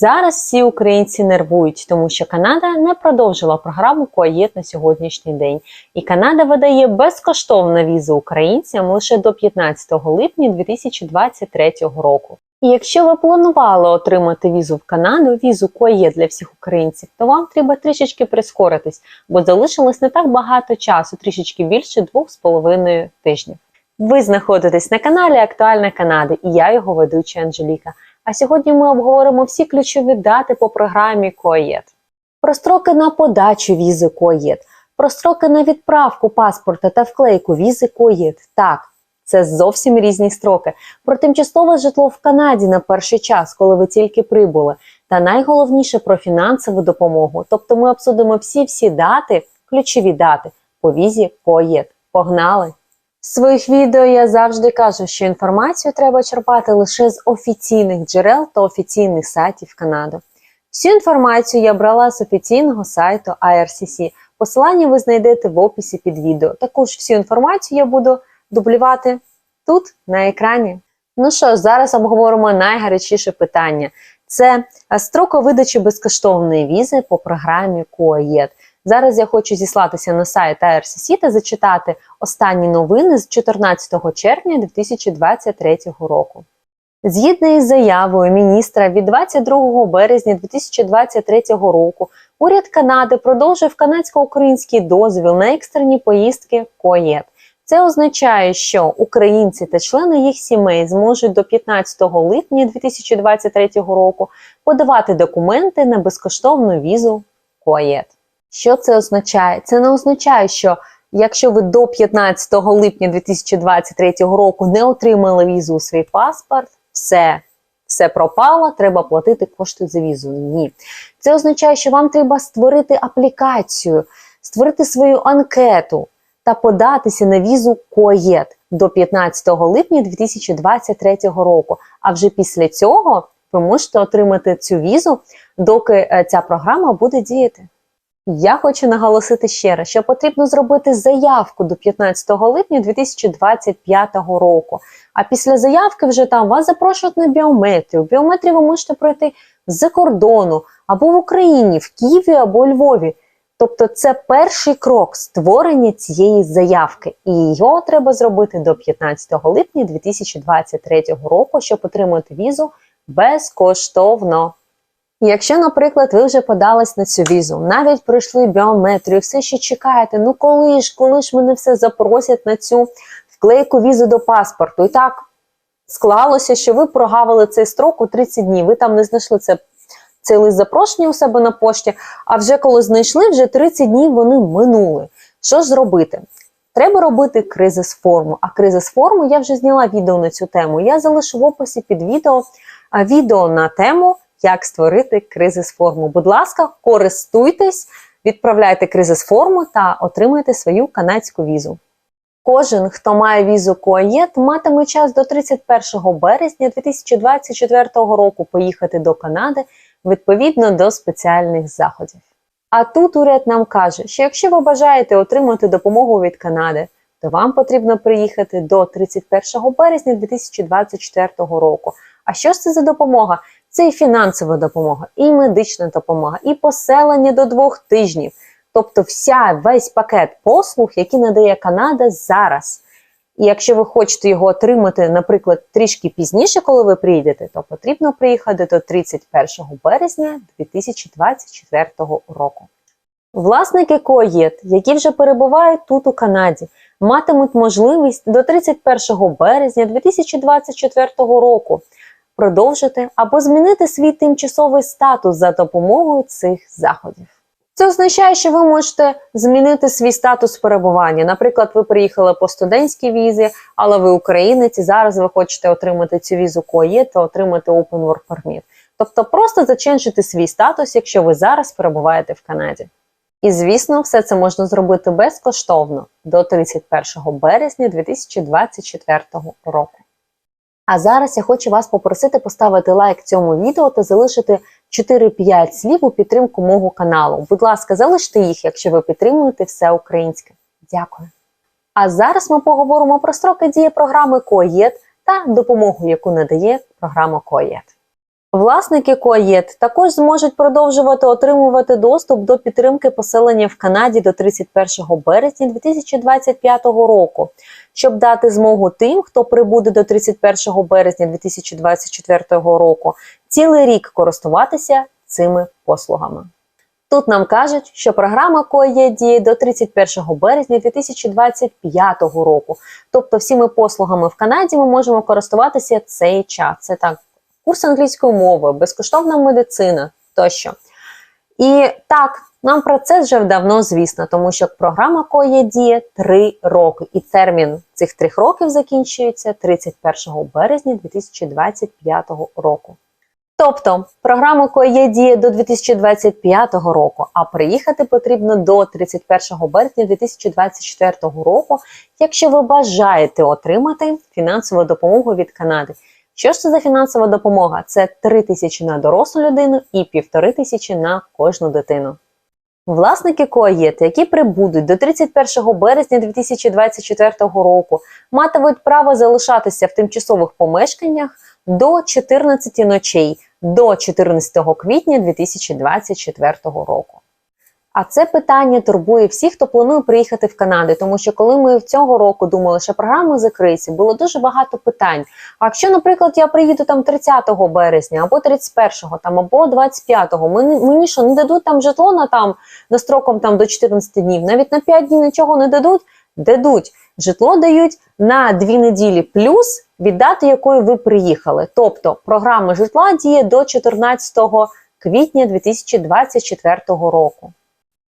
Зараз всі українці нервують, тому що Канада не продовжила програму КОАЄТ на сьогоднішній день, і Канада видає безкоштовну візу українцям лише до 15 липня 2023 року. І якщо ви планували отримати візу в Канаду, візу КОАЄТ для всіх українців, то вам треба трішечки прискоритись, бо залишилось не так багато часу, трішечки більше двох з половиною тижнів. Ви знаходитесь на каналі Актуальна Канада і я його ведуча Анжеліка. А сьогодні ми обговоримо всі ключові дати по програмі КОАЄТ. Про строки на подачу візи КОАЄТ, про строки на відправку паспорта та вклейку візи КОАЄТ. Так, це зовсім різні строки. Про тимчасове житло в Канаді на перший час, коли ви тільки прибули. Та найголовніше про фінансову допомогу. Тобто ми обсудимо всі-всі дати, ключові дати по візі КОАЄТ. Погнали! Своїх відео я завжди кажу, що інформацію треба черпати лише з офіційних джерел та офіційних сайтів Канади. Всю інформацію я брала з офіційного сайту IRCC. Посилання ви знайдете в описі під відео. Також всю інформацію я буду дублювати тут, на екрані. Ну що ж, зараз обговоримо найгарячіше питання: це строка видачі безкоштовної візи по програмі КОАЄТ. Зараз я хочу зіслатися на сайт IRCC та зачитати останні новини з 14 червня 2023 року. Згідно із заявою міністра від 22 березня 2023 року, уряд Канади продовжив канадсько-український дозвіл на екстрені поїздки КОЄТ. Це означає, що українці та члени їх сімей зможуть до 15 липня 2023 року подавати документи на безкоштовну візу КОЄТ. Що це означає? Це не означає, що якщо ви до 15 липня 2023 року не отримали візу у свій паспорт, все, все пропало, треба платити кошти за візу. Ні. Це означає, що вам треба створити аплікацію, створити свою анкету та податися на візу КОЄТ до 15 липня 2023 року. А вже після цього ви можете отримати цю візу, доки е, ця програма буде діяти. Я хочу наголосити ще раз, що потрібно зробити заявку до 15 липня 2025 року. А після заявки вже там вас запрошують на біометрію. Біометрію ви можете пройти з-за кордону або в Україні, в Києві або Львові. Тобто це перший крок створення цієї заявки, і його треба зробити до 15 липня 2023 року, щоб отримати візу безкоштовно. Якщо, наприклад, ви вже подались на цю візу, навіть пройшли біометрію, все ще чекаєте, ну коли ж, коли ж мене все запросять на цю вклейку візу до паспорту. І так склалося, що ви прогавили цей строк у 30 днів. Ви там не знайшли це, цей лист запрошення у себе на пошті, а вже коли знайшли, вже 30 днів вони минули. Що ж зробити? Треба робити кризис форму. А кризис форму я вже зняла відео на цю тему. Я залишу в описі під відео відео на тему як створити кризис форму. Будь ласка, користуйтесь, відправляйте кризис форму та отримуйте свою канадську візу. Кожен, хто має візу КОАЄТ, матиме час до 31 березня 2024 року поїхати до Канади відповідно до спеціальних заходів. А тут уряд нам каже, що якщо ви бажаєте отримати допомогу від Канади, то вам потрібно приїхати до 31 березня 2024 року. А що ж це за допомога? Це і фінансова допомога, і медична допомога, і поселення до двох тижнів. Тобто вся весь пакет послуг, які надає Канада зараз. І якщо ви хочете його отримати, наприклад, трішки пізніше, коли ви приїдете, то потрібно приїхати до 31 березня 2024 року. Власники КОЄТ, які вже перебувають тут у Канаді, матимуть можливість до 31 березня 2024 року продовжити або змінити свій тимчасовий статус за допомогою цих заходів. Це означає, що ви можете змінити свій статус перебування. Наприклад, ви приїхали по студентській візі, але ви українець і зараз ви хочете отримати цю візу КОЄ та отримати Open Work Permit. Тобто просто зачиншити свій статус, якщо ви зараз перебуваєте в Канаді. І, звісно, все це можна зробити безкоштовно до 31 березня 2024 року. А зараз я хочу вас попросити поставити лайк цьому відео та залишити 4-5 слів у підтримку мого каналу. Будь ласка, залиште їх, якщо ви підтримуєте все українське. Дякую. А зараз ми поговоримо про строки дії програми КОЄД та допомогу, яку надає програма КОЄТ. Власники Коєт також зможуть продовжувати отримувати доступ до підтримки поселення в Канаді до 31 березня 2025 року, щоб дати змогу тим, хто прибуде до 31 березня 2024 року, цілий рік користуватися цими послугами. Тут нам кажуть, що програма КОЄ діє до 31 березня 2025 року. Тобто, всіми послугами в Канаді ми можемо користуватися цей час. Це так, курс англійської мови, безкоштовна медицина тощо. І так, нам про це вже давно звісно, тому що програма КОЄ діє 3 роки, і термін цих трьох років закінчується 31 березня 2025 року. Тобто програма КОЄ діє до 2025 року, а приїхати потрібно до 31 березня 2024 року, якщо ви бажаєте отримати фінансову допомогу від Канади. Що ж це за фінансова допомога? Це 3 тисячі на дорослу людину і півтори тисячі на кожну дитину. Власники КОАЄТ, які прибудуть до 31 березня 2024 року, матимуть право залишатися в тимчасових помешканнях до 14 ночей до 14 квітня 2024 року. А це питання турбує всіх, хто планує приїхати в Канаду, тому що коли ми цього року думали, що програма закриється, було дуже багато питань. А якщо, наприклад, я приїду там 30 березня, або 31, там, або 25-го, мені, мені що не дадуть там житло на там на строком там до 14 днів, навіть на 5 днів нічого не дадуть, дадуть. Житло дають на 2 неділі плюс від дати, якої ви приїхали. Тобто програма житла діє до 14 квітня 2024 року.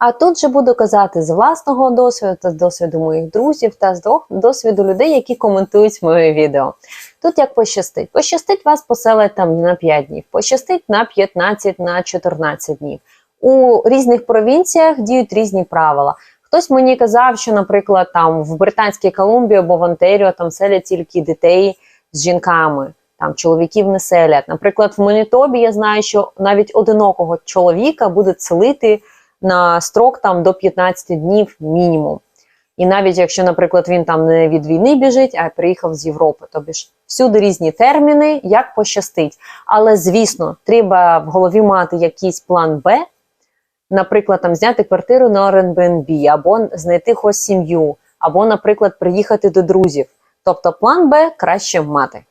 А тут же буду казати з власного досвіду та з досвіду моїх друзів та з досвіду людей, які коментують моє відео. Тут як пощастить. Пощастить вас поселить там на 5 днів, пощастить на 15, на 14 днів. У різних провінціях діють різні правила. Хтось мені казав, що, наприклад, там в Британській Колумбії або в Онтеріо там селять тільки дітей з жінками, там чоловіків не селять. Наприклад, в Манітобі я знаю, що навіть одинокого чоловіка буде селити на строк там до 15 днів мінімум. І навіть якщо, наприклад, він там не від війни біжить, а приїхав з Європи, тобі ж всюди різні терміни, як пощастить. Але звісно, треба в голові мати якийсь план Б наприклад, там зняти квартиру на Airbnb, або знайти хоч сім'ю, або, наприклад, приїхати до друзів. Тобто план Б краще мати.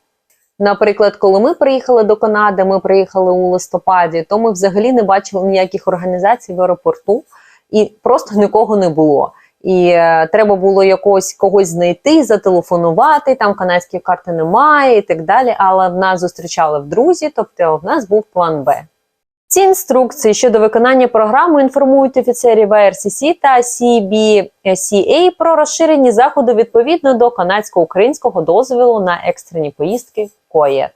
Наприклад, коли ми приїхали до Канади, ми приїхали у листопаді, то ми взагалі не бачили ніяких організацій в аеропорту і просто нікого не було. І е, треба було якось когось знайти, зателефонувати. Там канадської карти немає і так далі. Але нас зустрічали в друзі, тобто в нас був план Б. Ці інструкції щодо виконання програми інформують офіцерів АРСС та CBCA про розширені заходи відповідно до канадсько-українського дозволу на екстрені поїздки КОЄТ.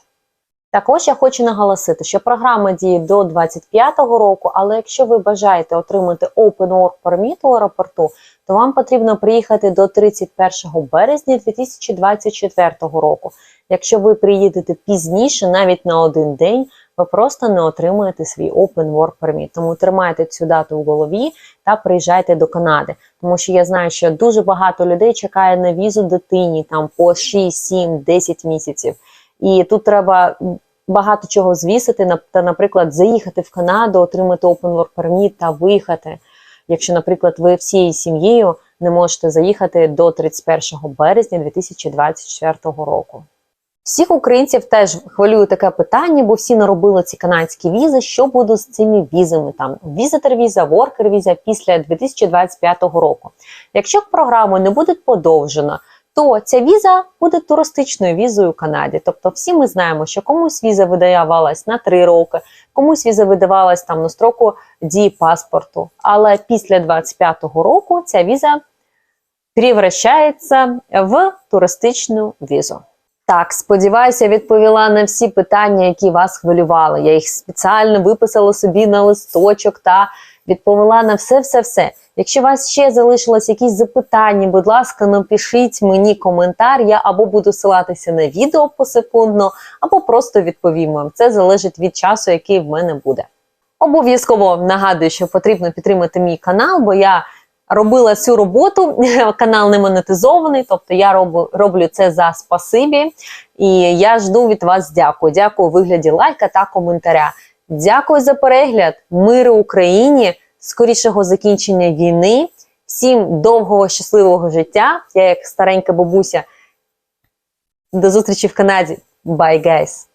Також я хочу наголосити, що програма діє до 2025 року, але якщо ви бажаєте отримати Open Work Permit у аеропорту, то вам потрібно приїхати до 31 березня 2024 року. Якщо ви приїдете пізніше, навіть на один день, ви просто не отримуєте свій Open Work Permit. Тому тримайте цю дату в голові та приїжджайте до Канади. Тому що я знаю, що дуже багато людей чекає на візу дитині там по 6, 7, 10 місяців. І тут треба багато чого звісити, та, наприклад, заїхати в Канаду, отримати Open Work Permit та виїхати. Якщо, наприклад, ви всією сім'єю не можете заїхати до 31 березня 2024 року. Всіх українців теж хвилює таке питання, бо всі наробили ці канадські візи. Що буде з цими візами? Там візитер віза, воркер віза після 2025 року. Якщо програма не буде подовжена, то ця віза буде туристичною візою у Канаді. Тобто, всі ми знаємо, що комусь віза видавалась на 3 роки, комусь віза видавалась там на строку дії паспорту. Але після 2025 року ця віза превращається в туристичну візу. Так, сподіваюся, відповіла на всі питання, які вас хвилювали. Я їх спеціально виписала собі на листочок та відповіла на все-все-все. Якщо у вас ще залишилось якісь запитання, будь ласка, напишіть мені коментар, я або буду силатися на відео посекундно, або просто відповім вам. Це залежить від часу, який в мене буде. Обов'язково нагадую, що потрібно підтримати мій канал, бо я робила цю роботу. Канал не монетизований, тобто я роблю, роблю це за спасибі. І я жду від вас дякую. Дякую у вигляді лайка та коментаря. Дякую за перегляд. Миру Україні, скорішого закінчення війни. Всім довгого щасливого життя. Я як старенька бабуся. До зустрічі в Канаді. Bye, guys!